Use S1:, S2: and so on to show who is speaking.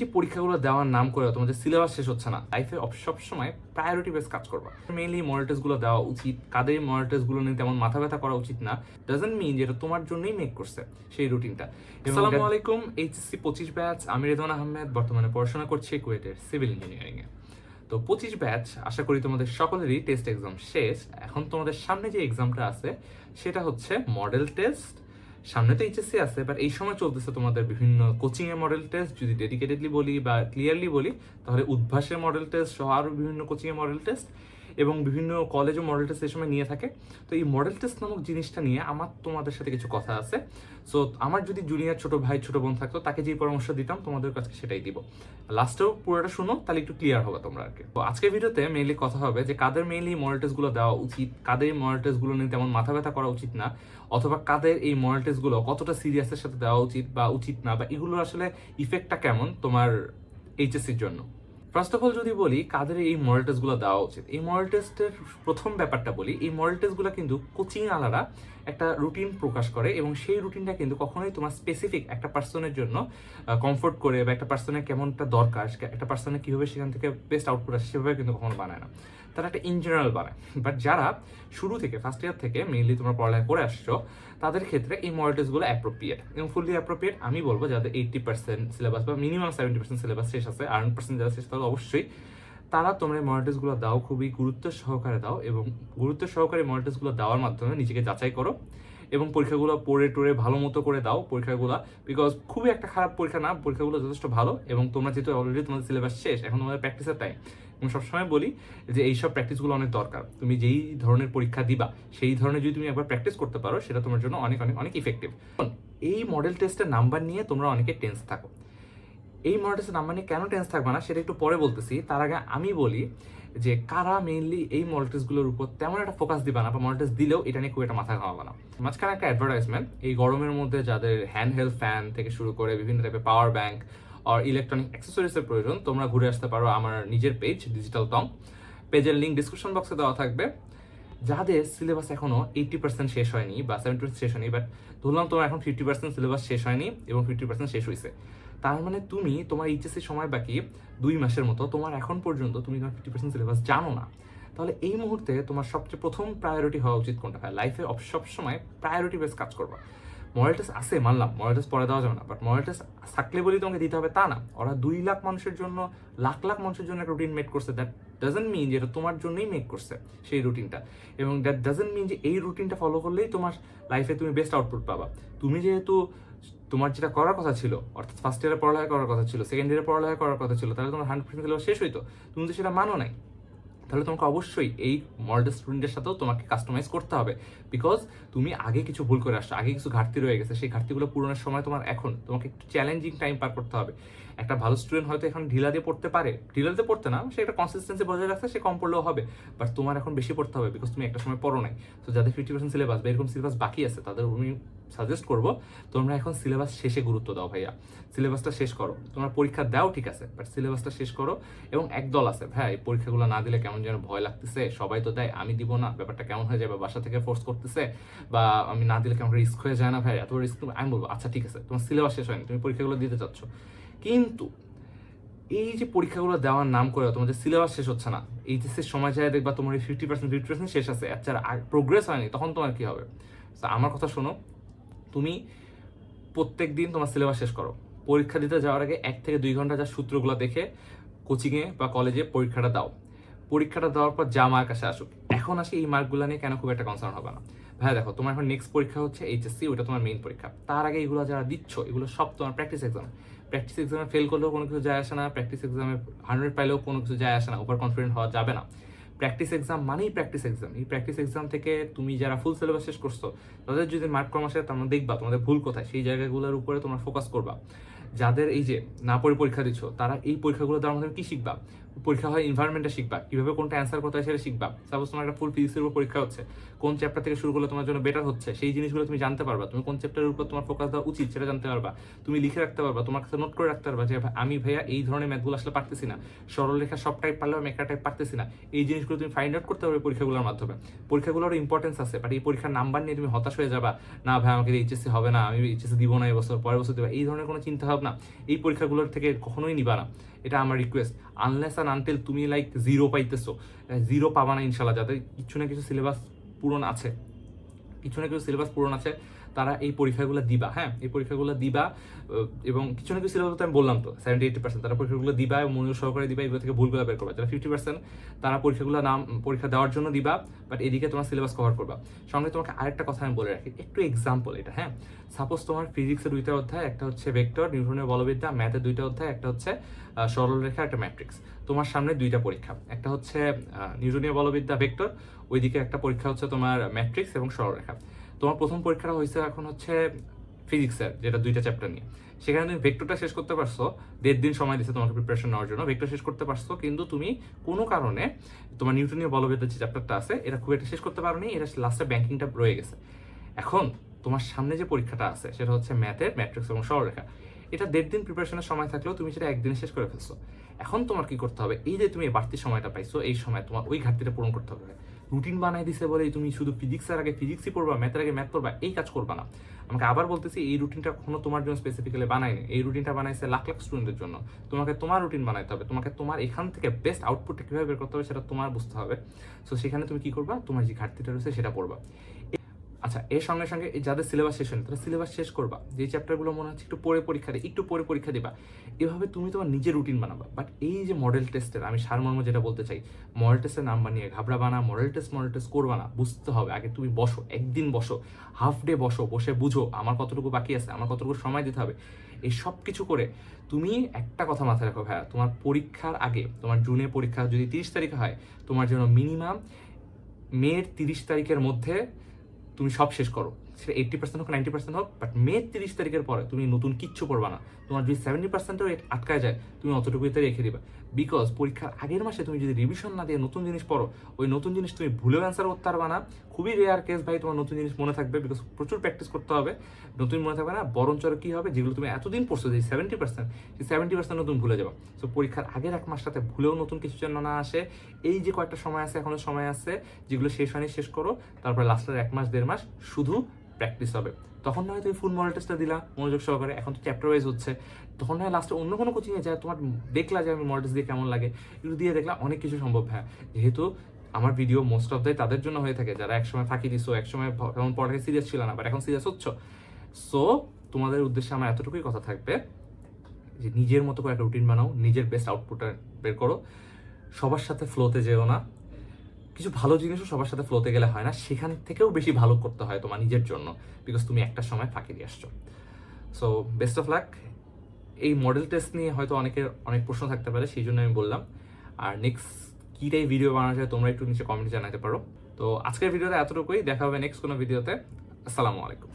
S1: যে পরীক্ষাগুলো দেওয়ার নাম করে তোমাদের সিলেবাস শেষ হচ্ছে না লাইফে সবসময় প্রায়োরিটি বেস কাজ করবা। মেইনলি টেস্টগুলো দেওয়া উচিত কাদের মডেল টেস্টগুলো নিয়ে তেমন মাথা ব্যথা করা উচিত না ডাজেন্ট মিন যে এটা তোমার জন্যই মেক করছে সেই রুটিনটা আসসালামু আলাইকুম এইচএসসি পঁচিশ ব্যাচ আমি রেদওয়ান আহমেদ বর্তমানে পড়াশোনা করছি কুয়েটের সিভিল ইঞ্জিনিয়ারিং এ। তো পঁচিশ ব্যাচ আশা করি তোমাদের সকলেরই টেস্ট এক্সাম শেষ। এখন তোমাদের সামনে যে এক্সামটা আছে সেটা হচ্ছে মডেল টেস্ট সামনে তো এইচএসসি আছে বাট এই সময় চলতেছে তোমাদের বিভিন্ন কোচিং এর মডেল টেস্ট যদি ডেডিকেটেডলি বলি বা ক্লিয়ারলি বলি, তাহলে উদ্ভাসের মডেল টেস্ট সহ আরও বিভিন্ন কোচিং এর মডেল টেস্ট এবং বিভিন্ন কলেজও মডেল টেস্ট এই সময় নিয়ে থাকে। তো এই মডেল টেস্ট নামক জিনিসটা নিয়ে আমার তোমাদের সাথে কিছু কথা আছে। সো আমার যদি জুনিয়র ছোট ভাই, ছোট বোন থাকতো, তাকে যে পরামর্শ দিতাম, তোমাদের কাছে সেটাই দিব। লাস্টেও পুরোটা শুনো, তাহলে একটু ক্লিয়ার হবে তোমরা আর কি। তো আজকের ভিডিওতে মেইনলি কথা হবে যে, কাদের মেইনলি মডেল টেস্টগুলো দেওয়া উচিত? কাদের এই মডেল টেস্টগুলো নিয়ে তেমন মাথা ব্যথা করা উচিত না? অথবা কাদের এই মডেল টেস্টগুলো কতটা সিরিয়াসের সাথে দেওয়া উচিত বা উচিত না? বা এগুলো আসলে ইফেক্টটা কেমন তোমার এইচএসসির জন্য? ফার্স্ট অফ অল যদি বলি, কাদের এই মরাল টেস্টগুলো দেওয়া উচিত? এই মরাল টেস্টের প্রথম ব্যাপারটা বলি, এই মরাল টেস্টগুলো কিন্তু কোচিং আলাদা একটা রুটিন প্রকাশ করে এবং সেই রুটিনটা কিন্তু কখনোই তোমার স্পেসিফিক একটা পার্সনের জন্য কমফোর্ট করে বা একটা পার্সনের কেমনটা দরকার একটা পার্সনের কীভাবে সেখান থেকে বেস্ট আউটপুট আসে সেভাবে কিন্তু কখনো বানায় না। তারা একটা ইন জেনারেল বানায়। বাট যারা শুরু থেকে ফার্স্ট ইয়ার থেকে মেইনলি তোমরা পড়ালেখা করে আসছো, তাদের ক্ষেত্রে এই মডেল টেস্টগুলো অ্যাপ্রোপ্রিয়েট এবং ফুললি অ্যাপ্রোপ্রিয়েট আমি বলব যাদের এইটটি পার্সেন্ট সিলেবাস বা মিনিমাম সেভেন্টি পার্সেন্ট সিলেবাস শেষ আছে, আর পার্সেন্ট যারা শেষ তাহলে অবশ্যই তারা তোমরা মডেল দাও, খুবই গুরুত্ব সহকারে দাও এবং গুরুত্ব সহকারে মডেল টেস্টগুলো দেওয়ার মাধ্যমে নিজেকে যাচাই করো এবং পরীক্ষাগুলো পড়ে টড়ে ভালো মতো করে দাও পরীক্ষাগুলো বিকজ খুবই একটা খারাপ পরীক্ষা না, পরীক্ষাগুলো যথেষ্ট ভালো এবং তোমরা যেহেতু অলরেডি তোমাদের সিলেবাস শেষ, এখন তোমাদের প্র্যাকটিসের টাইম আমি সবসময় বলি যে এইসব প্র্যাকটিসগুলো অনেক দরকার। তুমি যেই ধরনের পরীক্ষা দিবা, সেই ধরনের যদি তুমি একবার প্র্যাকটিস করতে পারো, সেটা তোমার জন্য অনেক অনেক অনেক ইফেক্টিভ এই মডেল টেস্টের নাম্বার নিয়ে তোমরা অনেকে টেন্স থাকো। এই মডেল টেস্টের নাম্বার নিয়ে কেন টেন্স থাকবে না সেটা একটু পরে বলতেছি। তার আগে আমি বলি যে কারা মেইনলি এই মডেল টেস্টগুলোর উপর তেমন একটা ফোকাস দিবা না বা মডেল দিলেও এটা নিয়ে খুব একটা মাথা ঘামাবে না। মাঝখানে একটা অ্যাডভার্টাইজমেন্ট এই গরমের মধ্যে যাদের হ্যান্ড হেল্ড ফ্যান থেকে শুরু করে বিভিন্ন টাইপের পাওয়ার ব্যাংক আর ইলেকট্রনিক অ্যাক্সেসরিজের প্রয়োজন, তোমরা ঘুরে আসতে পারো আমার নিজের পেজ ডিজিটাল টং পেজের লিঙ্ক ডিসক্রিপশন বক্সে দেওয়া থাকবে। যাদের সিলেবাস এখনও এইটি পার্সেন্ট শেষ হয়নি বা সেভেন্টি শেষ হয়নি বাট ধরলাম তোমার এখন ফিফটি পার্সেন্ট সিলেবাস শেষ হয়নি এবং ফিফটি পার্সেন্ট শেষ হয়েছে তার মানে তুমি তোমার এইচএসসি সময় বাকি দুই মাসের মতো, তোমার এখন পর্যন্ত তুমি তোমার ফিফটি পার্সেন্ট সিলেবাস জানো না। তাহলে এই মুহূর্তে তোমার সবচেয়ে প্রথম প্রায়োরিটি হওয়া উচিত কোনটা? হয় লাইফে সবসময় প্রায়োরিটি বেস কাজ করবা। মডেল টেস্ট আছে, মানলাম মডেল টেস্ট পরে দেওয়া যাবে না বাট মডেল টেস্ট থাকলে বলেই তোমাকে দিতে হবে, তা না। ওরা দুই লাখ মানুষের জন্য, লাখ লাখ মানুষের জন্য একটা রুটিন মেক করছে। দ্যাট ডাজেন্ট মিন যে এটা তোমার জন্যই মেক করছে সেই রুটিনটা এবং দ্যাট ডাজেন্ট মিন যে এই রুটিনটা ফলো করলেই তোমার লাইফে তুমি বেস্ট আউটপুট পাবা। তুমি যেহেতু তোমার যেটা করার কথা ছিল, অর্থাৎ ফার্স্ট ইয়ারে পড়ালেখা করার কথা ছিল সেকেন্ড ইয়ারে পড়ালেখা করার কথা ছিল, তাহলে তোমার হান্ড্রেড পার্সেন্ট শেষ হইতো। তুমি তো সেটা মানো নাই। তাহলে তোমাকে অবশ্যই এই মডেল স্টুডেন্টের সাথেও তোমাকে কাস্টমাইজ করতে হবে। বিকজ তুমি আগে কিছু ভুল করে আসছো, আগে কিছু ঘাটতি রয়ে গেছে, সেই ঘাটতিগুলো পূরণের সময় তোমার এখন, তোমাকে একটু চ্যালেঞ্জিং টাইম পার করতে হবে। একটা ভালো স্টুডেন্ট হয়তো এখন ঢিলা দিয়ে পড়তে পারে। ঢিলা দিয়ে পড়তে না, সে একটা কনসিস্টেন্সি বজায় রাখছে, সে কম পড়লেও হবে। বাট তোমার এখন বেশি পড়তে হবে বিকজ তুমি একটা সময় পড়ো নাই। তো যাদের ফিফটি পার্সেন্ট সিলেবাস বা এরকম সিলেবাস বাকি আছে, তাদের আমি সাজেস্ট করব, তোমরা এখন সিলেবাস শেষে গুরুত্ব দাও ভাইয়া। সিলেবাসটা শেষ করো। তোমরা পরীক্ষা দাও ঠিক আছে বাট সিলেবাসটা শেষ করো এবং একদল আছে। ভাই, পরীক্ষাগুলো না দিলে কেমন যেন ভয় লাগতেছে, সবাই তো দেয়, আমি দিব না, ব্যাপারটা কেমন হয়ে যাবে বাসা থেকে ফোর্স করতেছে বা আমি না দিলে কেমন রিস্ক হয়ে যায় না ভাই, এত রিস্ক আমি বলব আচ্ছা ঠিক আছে, তোমার সিলেবাস শেষ হয়নি, তুমি পরীক্ষাগুলো দিতে চাচ্ছ। কিন্তু এই যে পরীক্ষাগুলো দেওয়ার নাম করে তোমাদের সিলেবাস শেষ হচ্ছে না এইচএসের সময় যায় দেখবা তোমার ফিফটি পার্সেন্ট ফিফটি পার্সেন্ট শেষ আছে আচ্ছা আর প্রোগ্রেস হয়নি, তখন তোমার কি হবে? আমার কথা শোনো, তুমি প্রত্যেক দিন তোমার সিলেবাস শেষ করো। পরীক্ষা দিতে যাওয়ার আগে এক থেকে দুই ঘণ্টা যা সূত্রগুলো দেখে কোচিংয়ে বা কলেজে পরীক্ষাটা দাও। পরীক্ষাটা দেওয়ার পর যা মার্ক আসে আসুক। এখন আসে এই মার্কগুলো নিয়ে কেন খুব একটা কনসার্ন হবে না। ভাই দেখো, তোমার এখন নেক্সট পরীক্ষা হচ্ছে এইচএসসি ওটা তোমার মেইন পরীক্ষা। তার আগে এগুলো যারা দিচ্ছ, এগুলো সব তোমার প্র্যাকটিস এক্সাম প্র্যাকটিস এক্সামে ফেল করলেও কোনো কিছু যায় আসে না প্র্যাকটিস এক্সামে হান্ড্রেড পাইলেও কোনো কিছু যায় আসে না ওভার কনফিডেন্ট হওয়া যাবে না। প্র্যাকটিস এক্সাম মানেই প্র্যাকটিস এক্সাম এই প্র্যাকটিস এক্সাম থেকে তুমি যারা ফুল সিলেবাস শেষ করছ, তাদের যদি মার্ক কম আসে তোমরা দেখবা তোমাদের ভুল কোথায়, সেই জায়গাগুলোর উপরে তোমরা ফোকাস করবা। যাদের এই যে না পড়ে পরীক্ষা দিচ্ছ, তারা এই পরীক্ষাগুলো দেওয়ার মাধ্যমে কি শিখবা? পরীক্ষা হয় এনভায়রনমেন্টে শিখবা। কীভাবে কোনটা অ্যান্সার করতে হয় সেটা শিখবা। সাপোজ তোমার একটা ফুল ফিজিক্সের উপর পরীক্ষা হচ্ছে। কোন চ্যাপ্টার থেকে শুরু করলে তোমার জন্য বেটার হচ্ছে? সেই জিনিসগুলো তুমি জানতে পারবা। তুমি কোন চ্যাপ্টারের উপর তোমার ফোকাস দেওয়া উচিত সেটা জানতে পারবা। তুমি লিখে রাখতে পারবা। তোমার কাছে নোট করে রাখতে পারবা যে আমি ভাইয়া এই ধরনের ম্যাথগুলো আসলে পারতেছি না। সরলরেখা সব টাইপ পারলেও আমি একটা টাইপ পারতেছি না। এই জিনিসগুলো তুমি ফাইন্ড আউট করতে পারবে পরীক্ষাগুলোর মাধ্যমে। পরীক্ষাগুলোর ইম্পর্টেন্স আছে বাট এই পরীক্ষার নাম্বার নিয়ে তুমি হতাশ হয়ে যাবা। না, ভাই, আমাকে এইচএসসি হবে না। আমি এইচএসসি দিব না এবছর পরের বছর দেবা। এই ধরনের কোনো চিন্তা ভাবনা এই পরীক্ষাগুলোর থেকে কখনোই নিবা না। এটা আমার রিকোয়েস্ট আনলেস অ্যান্ড আনটিল তুমি লাইক জিরো পাইতেছো। জিরো পাবা না ইনশাল্লাহ যাদের কিছু না কিছু সিলেবাস পূরণ আছে। কিছু না কিছু সিলেবাস পূরণ আছে। তারা এই পরীক্ষাগুলো দিবা হ্যাঁ? এই পরীক্ষাগুলো দিবা এবং কিছু না কিছু সিলেবাস তো আমি বললাম তো সেভেন্টি এইটি পার্সেন্ট তারা পরীক্ষাগুলো দিবা এবং মনোযোগ সহকারে দিবা, এগুলো থেকে ভুলগুলো বের করবা। যারা ফিফটি পার্সেন্ট তারা পরীক্ষাগুলো নাম, পরীক্ষা দেওয়ার জন্য দিবা বাট এদিকে তোমার সিলেবাস কভার করবা। সঙ্গে তোমাকে আরেকটা কথা আমি বলে রাখি, একটু এক্সাম্পল এটা হ্যাঁ? সাপোজ তোমার ফিজিক্সের দুইটা অধ্যায়, একটা হচ্ছে ভেক্টর নিউটনের বলবিদ্যা ম্যাথের দুইটা অধ্যায়, একটা হচ্ছে সরলরেখা একটা ম্যাট্রিক্স তোমার সামনে দুইটা পরীক্ষা, একটা হচ্ছে নিউটনীয় বলবিদ্যা ভেক্টর ওইদিকে একটা পরীক্ষা হচ্ছে তোমার ম্যাট্রিক্স এবং সরলরেখা তোমার প্রথম পরীক্ষাটা হয়েছে এখন হচ্ছে ফিজিক্সের যেটা দুইটা চ্যাপ্টার নিয়ে। সেখানে তুমি ভেক্টরটা শেষ করতে পারছ, দেড় দিন সময় দিচ্ছে তোমাকে প্রিপারেশন নেওয়ার জন্য। ভেক্টর শেষ করতে পারছ, কিন্তু তুমি কোনো কারণে তোমার নিউটনীয় বলবিদ্যার যে চ্যাপ্টারটা আছে, এটা খুব একটা শেষ করতে পারোনি, এটা লাস্টে ব্যাংকিংটা রয়ে গেছে। এখন তোমার সামনে যে পরীক্ষাটা আছে, সেটা হচ্ছে ম্যাথের ম্যাট্রিক্স এবং সরলরেখা। এটা দেড় দিন প্রিপারেশনের সময় থাকলেও তুমি সেটা একদিনে শেষ করে ফেলছো। এখন তোমার কি করতে হবে? এই যে তুমি বাড়তি সময়টা পাইছো, এই সময় তোমার ওই ঘাটতিটা পূরণ করতে হবে। রুটিন বানাই দিছে বলে তুমি শুধু ফিজিক্সের আগে ফিজিক্সই পড়বা ম্যাথের আগে ম্যাথ পড়বা, এই কাজ করবা না। আমাকে আবার বলতেছি, এই রুটিনটা কখনো তোমার জন্য স্পেসিফিক্যালি বানায়নি এই রুটিনটা বানাইছে লাখ লাখ স্টুডেন্টের জন্য। তোমাকে তোমার রুটিন বানাইতে হবে। তোমাকে তোমার এখান থেকে বেস্ট আউটপুটটা কীভাবে বের করতে হবে সেটা তোমার বুঝতে হবে। সো সেখানে তুমি কি করবা? তোমার যে ঘাটতিটা রয়েছে সেটা পড়বা। আচ্ছা এর সঙ্গে সঙ্গে যাদের সিলেবাস শেষ হয়নি, তারা সিলেবাস শেষ করবা। যে চ্যাপ্টারগুলো মনে হচ্ছে একটু পরে পরীক্ষা দিই একটু পরে পরীক্ষা দিবা। এভাবে তুমি তোমার নিজের রুটিন বানাবা। বাট এই যে মডেল টেস্টের আমি সারমর্ম যেটা বলতে চাই মডেল টেস্টের নাম্বার নিয়ে ঘাবড়াবা না মডেল টেস্ট মডেল টেস্ট করবা না, বুঝতে হবে। আগে তুমি বসো, একদিন বসো হাফ ডে বসো, বসে বুঝো, আমার কতটুকু বাকি আছে, আমার কতটুকু সময় দিতে হবে। এই সব কিছু করে তুমি একটা কথা মাথায় রাখো ভাইয়া, তোমার পরীক্ষার আগে, তোমার জুনে পরীক্ষা যদি তিরিশ তারিখে হয়, তোমার জন্য মিনিমাম মের তিরিশ তারিখের মধ্যে তুমি সব শেষ করো। সেটা এইট্টি পার্সেন্ট হোক নাইনটি পার্সেন্ট হোক বাট মে তিরিশ তারিখের পরে তুমি নতুন কিচ্ছু করবা না। তোমার যদি সেভেন্টি পার্সেন্টও আটকায় যায়, তুমি অতটুকুতে রেখে দিবা। বিকজ পরীক্ষার আগের মাসে তুমি যদি রিভিশন না দিয়ে নতুন জিনিস পড়ো, ওই নতুন জিনিস তুমি ভুলেও অ্যান্সার করতে পারবা না। খুবই রেয়ার কেস ভাই তোমার নতুন জিনিস মনে থাকবে বিকজ প্রচুর প্র্যাকটিস করতে হবে। নতুন মনে থাকবে না, বরঞ্চ কি হবে, যেগুলো তুমি এতদিন পড়ছো, যে সেভেন্টি পার্সেন্ট সেই সেভেন্টি পার্সেন্ট নতুন ভুলে যাব। সো পরীক্ষার আগের এক মাসটাতে ভুলেও নতুন কিছু যেন না আসে। এই যে কয়েকটা সময় আছে, এখনও সময় আছে, যেগুলো শেষ হয়নি, শেষ করো। তারপর লাস্টের এক মাস, দেড় মাস, শুধু প্র্যাকটিস হবে। তখন নয় তুমি ফুল মডেল টেস্টটা দিলা, মনোযোগ সহকারে। এখন তো চ্যাপ্টার ওয়াইজ হচ্ছে। তখন নয় লাস্টে অন্য কোনো কোচিংয়ে যায় তোমার দেখলা যে আমি মডেল টেস্ট দিয়ে কেমন লাগে একটু দিয়ে দেখলা অনেক কিছু সম্ভব হ্যাঁ। যেহেতু আমার ভিডিও মোস্ট অফ দাই তাদের জন্য হয়ে থাকে। যারা একসময় ফাঁকি দিছো একসময় তেমন পড়াকে সিরিয়াস ছিল না বাট এখন সিরিয়াস হচ্ছ। সো তোমাদের উদ্দেশ্যে আমার এতটুকুই কথা থাকবে যে নিজের মতো করে একটা রুটিন বানাও, নিজের বেস্ট আউটপুটটা বের করো। সবার সাথে ফ্লোতে যেও না। কিছু ভালো জিনিসও সবার সাথে ফ্লোতে গেলে হয় না, সেখান থেকেও বেশি ভালো করতে হয় তোমার নিজের জন্য বিকজ তুমি একটা সময় ফাঁকি দিয়ে আসছো। সো বেস্ট অফ লাক এই মডেল টেস্ট নিয়ে হয়তো অনেকের অনেক প্রশ্ন থাকতে পারে, সেই জন্য আমি বললাম। আর নেক্সট কীটাই ভিডিও বানানো যায়, তোমরা একটু নিচে কমেন্টে জানাতে পারো। তো, আজকের ভিডিওতে এতটুকুই, দেখা হবে নেক্সট কোনো ভিডিওতে আসসালামু আলাইকুম।